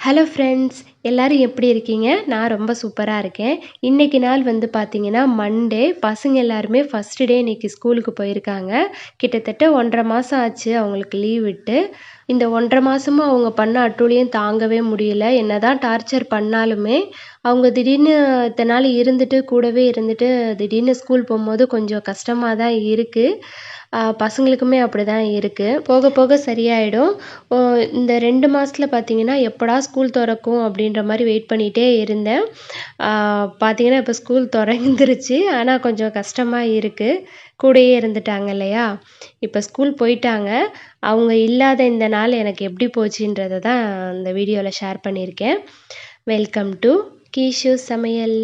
Hello friends எல்லோரும் எப்படி இருக்கீங்க? நான் ரொம்ப சூப்பராக இருக்கேன். இன்றைக்கி நாள் வந்து பார்த்திங்கன்னா மண்டே பசங்க எல்லாருமே ஃபஸ்ட்டு டே இன்றைக்கி ஸ்கூலுக்கு போயிருக்காங்க. கிட்டத்தட்ட ஒன்றரை மாதம் ஆச்சு அவங்களுக்கு லீவ் விட்டு. இந்த ஒன்றரை மாதமும் அவங்க பண்ண அட்டூழியம் தாங்கவே முடியல. என்ன தான் டார்ச்சர் பண்ணாலுமே அவங்க திடீர்னு இத்தனை நாள் இருந்துட்டு கூடவே இருந்துட்டு திடீர்னு ஸ்கூல் போகும்போது கொஞ்சம் கஷ்டமாக தான் இருக்குது பசங்களுக்குமே அப்படி தான் இருக்குது போக போக சரியாயிடும். இந்த ரெண்டு மாதத்தில் பார்த்தீங்கன்னா எப்படா ஸ்கூல் திறக்கும் அப்படின்ற மாதிரி வெயிட் பண்ணிகிட்டே இருந்தேன். பார்த்தீங்கன்னா இப்போ ஸ்கூல் திறந்துருச்சு. ஆனால் கொஞ்சம் கஷ்டமாக இருக்குது கூடயே இருந்துட்டாங்க இல்லையா? இப்போ ஸ்கூல் போயிட்டாங்க. அவங்க இல்லாத இந்த நாள் எனக்கு எப்படி போச்சுன்றதை தான் இந்த வீடியோவில் ஷேர் பண்ணியிருக்கேன். வெல்கம் டு கீஷு சமையல்.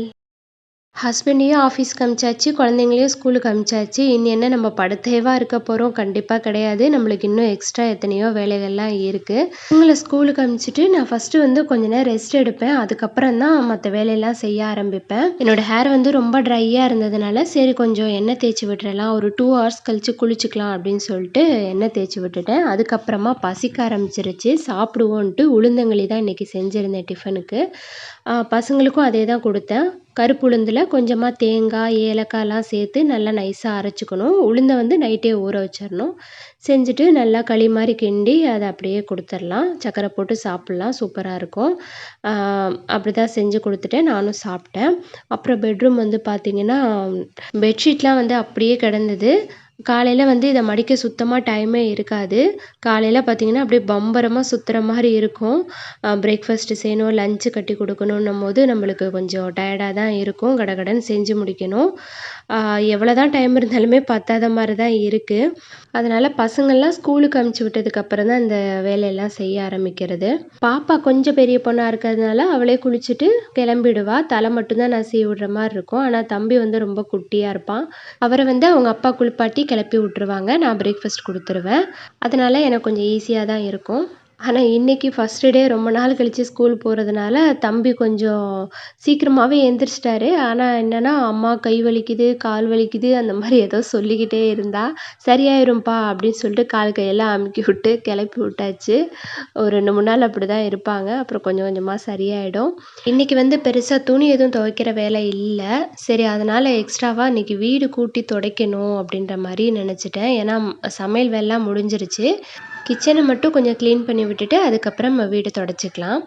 ஹஸ்பண்டையும் ஆஃபீஸ்க்கு அனுப்பிச்சாச்சு குழந்தைங்களையும் ஸ்கூலுக்கு அனுப்பிச்சாச்சு இனி என்ன நம்ம படுத்தேவாக இருக்க போகிறோம் கண்டிப்பாக கிடையாது. நம்மளுக்கு இன்னும் எக்ஸ்ட்ரா எத்தனையோ வேலைகள்லாம் இருக்குது இவங்களை ஸ்கூலுக்கு அனுப்பிச்சிட்டு நான் ஃபஸ்ட்டு வந்து கொஞ்ச நேரம் ரெஸ்ட் எடுப்பேன். அதுக்கப்புறம் தான் மற்ற வேலையெல்லாம் செய்ய ஆரம்பிப்பேன். என்னோடய ஹேர் வந்து ரொம்ப ட்ரையாக இருந்ததுனால சரி கொஞ்சம் எண்ணெய் தேய்ச்சி விட்டுறலாம். ஒரு டூ ஹவர்ஸ் கழித்து குளிச்சுக்கலாம் அப்படின்னு சொல்லிட்டு எண்ணெய் தேய்ச்சி விட்டுட்டேன். அதுக்கப்புறமா பசிக்க ஆரம்பிச்சிருச்சு. சாப்பிடுவோன்ட்டு உளுந்தங்களி தான் இன்றைக்கி செஞ்சுருந்தேன் டிஃபனுக்கு பசங்களுக்கும் அதே தான் கொடுத்தேன். கருப்பு உளுந்தில் கொஞ்சமாக தேங்காய் ஏலக்காய்லாம் சேர்த்து நல்லா நைஸாக அரைச்சிக்கணும். உளுந்தை வந்து நைட்டே ஊற வச்சிடணும் செஞ்சுட்டு நல்லா களி மாதிரி கிண்டி அதை அப்படியே கொடுத்துர்லாம் சக்கரை போட்டு சாப்பிட்லாம். சூப்பராக இருக்கும். அப்படி தான் செஞ்சு கொடுத்துட்டேன். நானும் சாப்பிட்டேன். அப்புறம் பெட்ரூம் வந்து பார்த்திங்கன்னா பெட்ஷீட்லாம் வந்து அப்படியே கிடந்தது. காலையில் வந்து இதை மடிக்க சுத்தமாக டைமே இருக்காது. காலையில் பார்த்திங்கன்னா அப்படியே பம்பரமாக சுற்றுற மாதிரி இருக்கும். பிரேக்ஃபாஸ்ட்டு செய்யணும் லஞ்சு கட்டி கொடுக்கணுன்னும் போது நம்மளுக்கு கொஞ்சம் டயர்டாக தான் இருக்கும். கடகடன்னு செஞ்சு முடிக்கணும். எவ்வளோ தான் டைம் இருந்தாலுமே பத்தாத மாதிரி தான் இருக்குது அதனால் பசங்கள்லாம் ஸ்கூலுக்கு அனுப்பிச்சி விட்டதுக்கப்புறம் தான் இந்த வேலையெல்லாம் செய்ய ஆரம்பிக்கிறது. பாப்பா கொஞ்சம் பெரிய பொண்ணாக இருக்கிறதுனால அவளே குளிச்சுட்டு கிளம்பிடுவா. தலை மட்டும்தான் நான் செய்ய விடுற மாதிரி இருக்கும். ஆனால் தம்பி வந்து ரொம்ப குட்டியாக இருப்பான். அவரை வந்து அவங்க அப்பா குளிப்பாட்டி கிளப்பி விட்ருவாங்க நான் பிரேக்ஃபாஸ்ட் கொடுத்துருவேன். அதனால் எனக்கு கொஞ்சம் ஈஸியாக தான் இருக்கும். ஆனால் இன்றைக்கி ஃபஸ்ட்டு டே ரொம்ப நாள் கழித்து ஸ்கூல் போகிறதுனால தம்பி கொஞ்சம் சீக்கிரமாகவே எழுந்திரிச்சிட்டாரு ஆனால் என்னென்னா அம்மா கை வலிக்குது கால் வலிக்குது அந்த மாதிரி ஏதோ சொல்லிக்கிட்டே இருந்தா சரியாயிரும்ப்பா அப்படின்னு சொல்லிட்டு கால் கையெல்லாம் அமுக்கி விட்டு கிளப்பி விட்டாச்சு. ஒரு ரெண்டு மூணு நாள் அப்படி தான் இருப்பாங்க. அப்புறம் கொஞ்சம் கொஞ்சமாக சரியாயிடும். இன்றைக்கி வந்து பெருசாக துணி எதுவும் துவைக்கிற வேலை இல்லை. சரி அதனால் எக்ஸ்ட்ராவாக இன்றைக்கி வீடு கூட்டி துடைக்கணும் அப்படின்ற மாதிரி நினச்சிட்டேன். ஏன்னா சமையல் வேலைலாம் முடிஞ்சிருச்சு. கிச்சனை மட்டும் கொஞ்சம் க்ளீன் பண்ணி விட்டுட்டு அதுக்கப்புறம் நம்ம வீடு தொடச்சிக்கலாம்.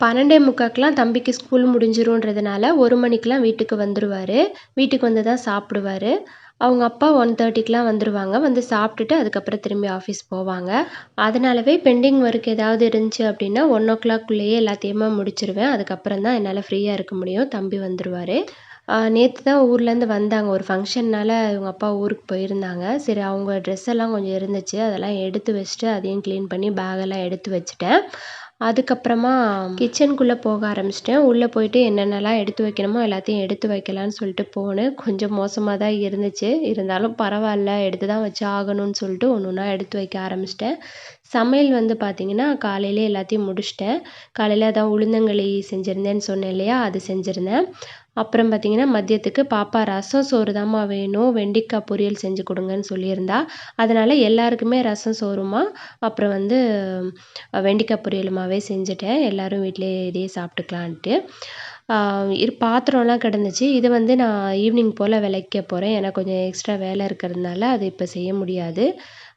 பன்னெண்டே முக்காக்கெலாம் தம்பிக்கு ஸ்கூல் முடிஞ்சிரும்ன்றதுனால ஒரு மணிக்கெலாம் வீட்டுக்கு வந்துடுவார் வீட்டுக்கு வந்து தான் சாப்பிடுவார். அவங்க அப்பா ஒன் தேர்ட்டிக்கெலாம் வந்துடுவாங்க வந்து சாப்பிட்டுட்டு அதுக்கப்புறம் திரும்பி ஆஃபீஸ் போவாங்க. அதனாலவே பெண்டிங் ஒர்க் ஏதாவது இருந்துச்சு அப்படின்னா ஒன் ஓ கிளாக்குள்ளேயே எல்லாத்தையுமே முடிச்சிருவேன். அதுக்கப்புறம் தான் என்னால் ஃப்ரீயாக இருக்க முடியும். தம்பி வந்துடுவார் நேற்று தான் ஊர்லேருந்து வந்தாங்க. ஒரு ஃபங்க்ஷன்னால் இவங்க அப்பா ஊருக்கு போயிருந்தாங்க. சரி அவங்க ட்ரெஸ் எல்லாம் கொஞ்சம் இருந்துச்சு. அதெல்லாம் எடுத்து வச்சுட்டு அதையும் க்ளீன் பண்ணி பேகெல்லாம் எடுத்து வச்சுட்டேன். அதுக்கப்புறமா கிச்சனுக்குள்ளே போக ஆரம்பிச்சிட்டேன். உள்ளே போயிட்டு என்னென்னலாம் எடுத்து வைக்கணுமோ எல்லாத்தையும் எடுத்து வைக்கலான்னு சொல்லிட்டு போனேன். கொஞ்சம் மோசமாக தான் இருந்துச்சு. இருந்தாலும் பரவாயில்ல எடுத்து தான் வச்சு ஆகணும்னு சொல்லிட்டு ஒன்று ஒன்றா எடுத்து வைக்க ஆரம்பிச்சிட்டேன். சமையல் வந்து பார்த்திங்கன்னா காலையிலே எல்லாத்தையும் முடிச்சிட்டேன். காலையில் அதான் உளுந்தங்களி செஞ்சுருந்தேன்னு சொன்னேன் இல்லையா? அது செஞ்சுருந்தேன். அப்புறம் பார்த்திங்கன்னா மதியத்துக்கு பாப்பா ரசம் சோறு தாம்மா வேணும். வெண்டிக்காய் பொரியல் செஞ்சு கொடுங்கன்னு சொல்லியிருந்தா. அதனால் எல்லாருக்குமே ரசம் சோறுமா அப்புறம் வந்து வெண்டிக்காய் பொரியலுமாவே செஞ்சுட்டேன். எல்லோரும் வீட்டிலேயே இதையே சாப்பிட்டுக்கலான்ட்டு. இரு பாத்திரம்லாம் கிடந்துச்சு. இது வந்து நான் ஈவினிங் போல் விளக்க போகிறேன் ஏன்னா கொஞ்சம் எக்ஸ்ட்ரா வேலை இருக்கிறதுனால அது இப்போ செய்ய முடியாது.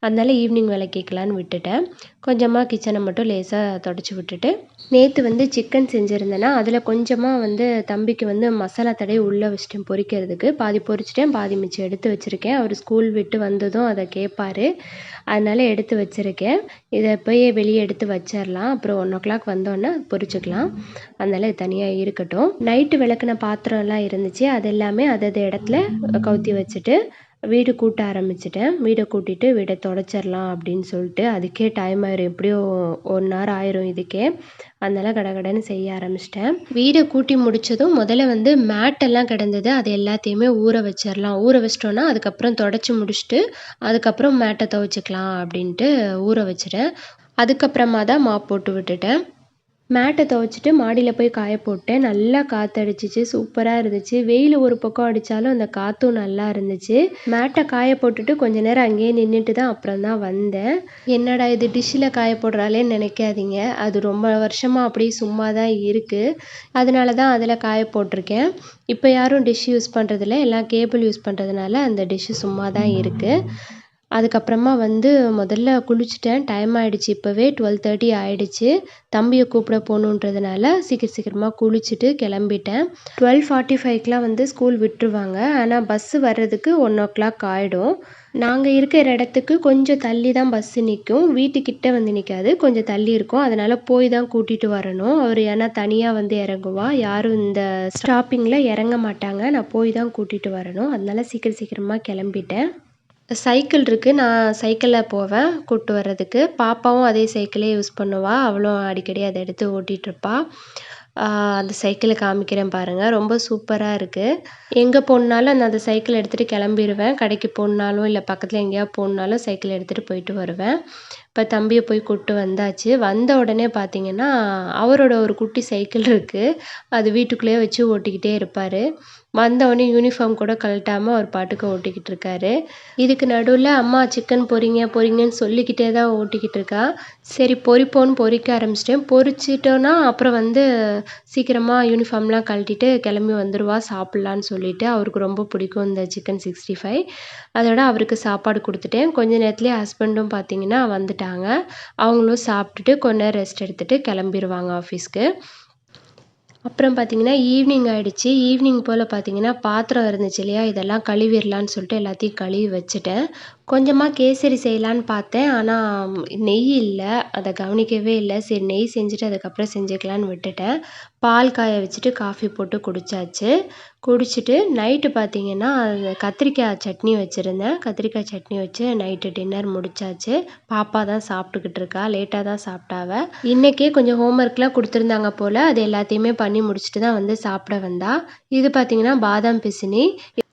அதனால ஈவினிங் வேலை கேட்கலான்னு விட்டுட்டேன். கொஞ்சமாக கிச்சனை மட்டும் லேசாக தொடச்சி விட்டுட்டு நேற்று வந்து சிக்கன் செஞ்சுருந்தேன்னா அதில் கொஞ்சமாக வந்து தம்பிக்கு வந்து மசாலா தடவி உள்ளே வச்சுட்டேன் பொரிக்கிறதுக்கு பாதி பொரிச்சிட்டேன் பாதி மிச்சம் எடுத்து வச்சுருக்கேன். அவர் ஸ்கூல் விட்டு வந்ததும் அதை கேட்பார். அதனால் எடுத்து வச்சுருக்கேன். இதை போய் வெளியே எடுத்து வச்சிடலாம் அப்புறம் ஒன் ஓ கிளாக் வந்தோடனே பொரிச்சுக்கலாம் அதனால் தனியாக இருக்கட்டும். நைட்டு விளக்குன பாத்திரம்லாம் இருந்துச்சு. அது எல்லாமே அதது இடத்துல கவுத்தி வச்சுட்டு வீடு கூட்ட ஆரம்பிச்சிட்டேன். வீடை கூட்டிட்டு வீடை தொடச்சிடலாம் அப்படின்னு சொல்லிட்டு அதுக்கே டைம் ஆயிரும் எப்படியும் ஒன் ஹவர் ஆயிரும் இதுக்கே. அதனால கடகடன்னு செய்ய ஆரம்பிச்சிட்டேன். வீடை கூட்டி முடிச்சதும் முதல்ல வந்து மேட்டெல்லாம் கிடந்தது அது எல்லாத்தையுமே ஊற வச்சிடலாம் ஊற வச்சிட்டோன்னா அதுக்கப்புறம் தொடச்சி முடிச்சுட்டு அதுக்கப்புறம் மேட்டை துவைச்சிக்கலாம் அப்படின்ட்டு ஊற வச்சிட்டேன். அதுக்கப்புறமா தான் மாப் போட்டு விட்டுட்டேன். மேட்டை துவைச்சிட்டு மாடியில் போய் காய போட்டேன். நல்லா காற்றடிச்சிச்சு சூப்பராக இருந்துச்சு. வெயில் ஒரு பக்கம் அடித்தாலும் அந்த காற்றும் நல்லா இருந்துச்சு. மேட்டை காய போட்டுட்டு கொஞ்ச நேரம் அங்கேயே நின்றுட்டு தான் அப்புறம் தான் வந்தேன். என்னடா இது டிஷ்ஷில் காய போடுறாளேன்னு நினைக்காதீங்க. அது ரொம்ப வருஷமாக அப்படியே சும்மா தான் இருக்குது அதனால தான் அதில் காய போட்டிருக்கேன். இப்போ யாரும் டிஷ் யூஸ் பண்ணுறதில்ல எல்லாம் கேபிள் யூஸ் பண்ணுறதுனால அந்த டிஷ்ஷு சும்மா தான் இருக்குது அதுக்கப்புறமா வந்து முதல்ல குளிச்சுட்டேன். டைம் ஆகிடுச்சி இப்போவே. டுவெல் தேர்ட்டி ஆகிடுச்சி தம்பியை கூப்பிட போகணுன்றதுனால சீக்கிரம் சீக்கிரமாக குளிச்சுட்டு கிளம்பிட்டேன். டுவெல் ஃபார்ட்டி ஃபைவ்க்கெலாம் வந்து ஸ்கூல் விட்டுருவாங்க. ஆனால் பஸ்ஸு வர்றதுக்கு ஒன் ஓ கிளாக் ஆகிடும் நாங்கள் இருக்கிற இடத்துக்கு கொஞ்சம் தள்ளி தான் பஸ்ஸு நிற்கும் வீட்டுக்கிட்ட வந்து நிற்காது கொஞ்சம் தள்ளி இருக்கும். அதனால் போய் தான் கூட்டிகிட்டு வரணும். அவர் ஏன்னா தனியாக வந்து இறங்குவா. யாரும் இந்த ஸ்டாப்பிங்கில் இறங்க மாட்டாங்க. நான் போய் தான் கூட்டிகிட்டு வரணும். அதனால் சீக்கிரம் சீக்கிரமாக கிளம்பிட்டேன். சைக்கிள் இருக்குது நான் சைக்கிளில் போவேன் கூப்பிட்டு வர்றதுக்கு. பாப்பாவும் அதே சைக்கிளே யூஸ் பண்ணுவாள் அவளும் அடிக்கடி அதை எடுத்து ஓட்டிகிட்ருப்பா அந்த சைக்கிளை காமிக்கிறேன் பாருங்கள் ரொம்ப சூப்பராக இருக்குது எங்கே போகணுன்னாலும் நான் அந்த சைக்கிள் எடுத்துகிட்டு கிளம்பிடுவேன் கடைக்கு போகணுன்னாலும் இல்லை பக்கத்தில் எங்கேயாவது போகணுன்னாலும் சைக்கிள் எடுத்துகிட்டு போயிட்டு வருவேன். இப்போ தம்பியை போய் கூப்பிட்டு வந்தாச்சு. வந்த உடனே பார்த்தீங்கன்னா அவரோட ஒரு குட்டி சைக்கிள் இருக்குது அது வீட்டுக்குள்ளேயே வச்சு ஓட்டிக்கிட்டே இருப்பார். வந்தவொடனே யூனிஃபார்ம் கூட கழட்டாமல் அவர் பாட்டுக்கு ஓட்டிக்கிட்டு இருக்காரு. இதுக்கு நடுவில் அம்மா சிக்கன் பொறிங்க பொறிங்கன்னு சொல்லிக்கிட்டே தான் ஓட்டிக்கிட்டு இருக்கா. சரி பொறிப்போன்னு பொறிக்க ஆரம்பிச்சிட்டேன். பொறிச்சிட்டோன்னா அப்புறம் வந்து சீக்கிரமாக யூனிஃபார்ம்லாம் கழட்டிட்டு கிளம்பி வந்துடுவா சாப்பிட்லான்னு சொல்லிட்டு அவருக்கு ரொம்ப பிடிக்கும் இந்த சிக்கன் சிக்ஸ்டி ஃபைவ் அதோட அவருக்கு சாப்பாடு கொடுத்துட்டேன். கொஞ்ச நேரத்துலேயே ஹஸ்பண்டும் பார்த்தீங்கன்னா வந்துட்டாங்க. அவங்களும் சாப்பிட்டுட்டு கொஞ்ச நேரம் ரெஸ்ட் எடுத்துகிட்டு கிளம்பிடுவாங்க ஆஃபீஸ்க்கு அப்புறம் பார்த்தீங்கன்னா ஈவினிங் ஆகிடுச்சி ஈவினிங் போல் பார்த்தீங்கன்னா பாத்திரம் இருந்துச்சு இல்லையா? இதெல்லாம் கழுவிடலான்னு சொல்லிட்டு எல்லாத்தையும் கழுவி வச்சுட்டேன். கொஞ்சமாக கேசரி செய்யலான்னு பார்த்தேன். ஆனால் நெய் இல்லை. அதை கவனிக்கவே இல்லை. சரி நெய் செஞ்சுட்டு அதுக்கப்புறம் செஞ்சுக்கலான்னு விட்டுட்டேன். பால் காய வச்சுட்டு காஃபி போட்டு குடித்தாச்சு குடிச்சிட்டு நைட்டு பார்த்தீங்கன்னா கத்திரிக்காய் சட்னி வச்சுருந்தேன். கத்திரிக்காய் சட்னி வச்சு நைட்டு டின்னர் முடிச்சாச்சு. பாப்பா தான் சாப்பிட்டுக்கிட்டு இருக்கா. லேட்டாக தான் சாப்பிட்டாவ. இன்றைக்கே கொஞ்சம் ஹோம்ஒர்க்லாம் கொடுத்துருந்தாங்க போல். அது எல்லாத்தையுமே பண்ணி முடிச்சுட்டு தான் வந்து சாப்பிட வந்தா. இது பார்த்தீங்கன்னா பாதாம் பிசினி.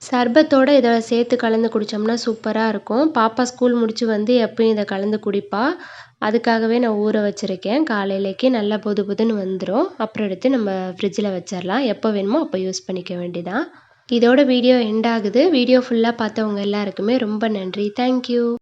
சர்பத்தோடு இதை சேர்த்து கலந்து குடித்தோம்னா சூப்பராக இருக்கும். பாப்பா ஸ்கூல் முடித்து வந்து எப்பயும் இதை கலந்து குடிப்பா. அதுக்காகவே நான் ஊற வச்சுருக்கேன். காலையிலேக்கு நல்லா பொது புதுன்னு வந்துடும் அப்புறம் எடுத்து நம்ம ஃப்ரிட்ஜில் வச்சிடலாம் எப்போ வேணுமோ அப்போ யூஸ் பண்ணிக்க வேண்டியதான் இதோட வீடியோ எண்ட் ஆகுது. வீடியோ ஃபுல்லாக பார்த்தவங்க எல்லாருக்குமே ரொம்ப நன்றி. தேங்க்யூ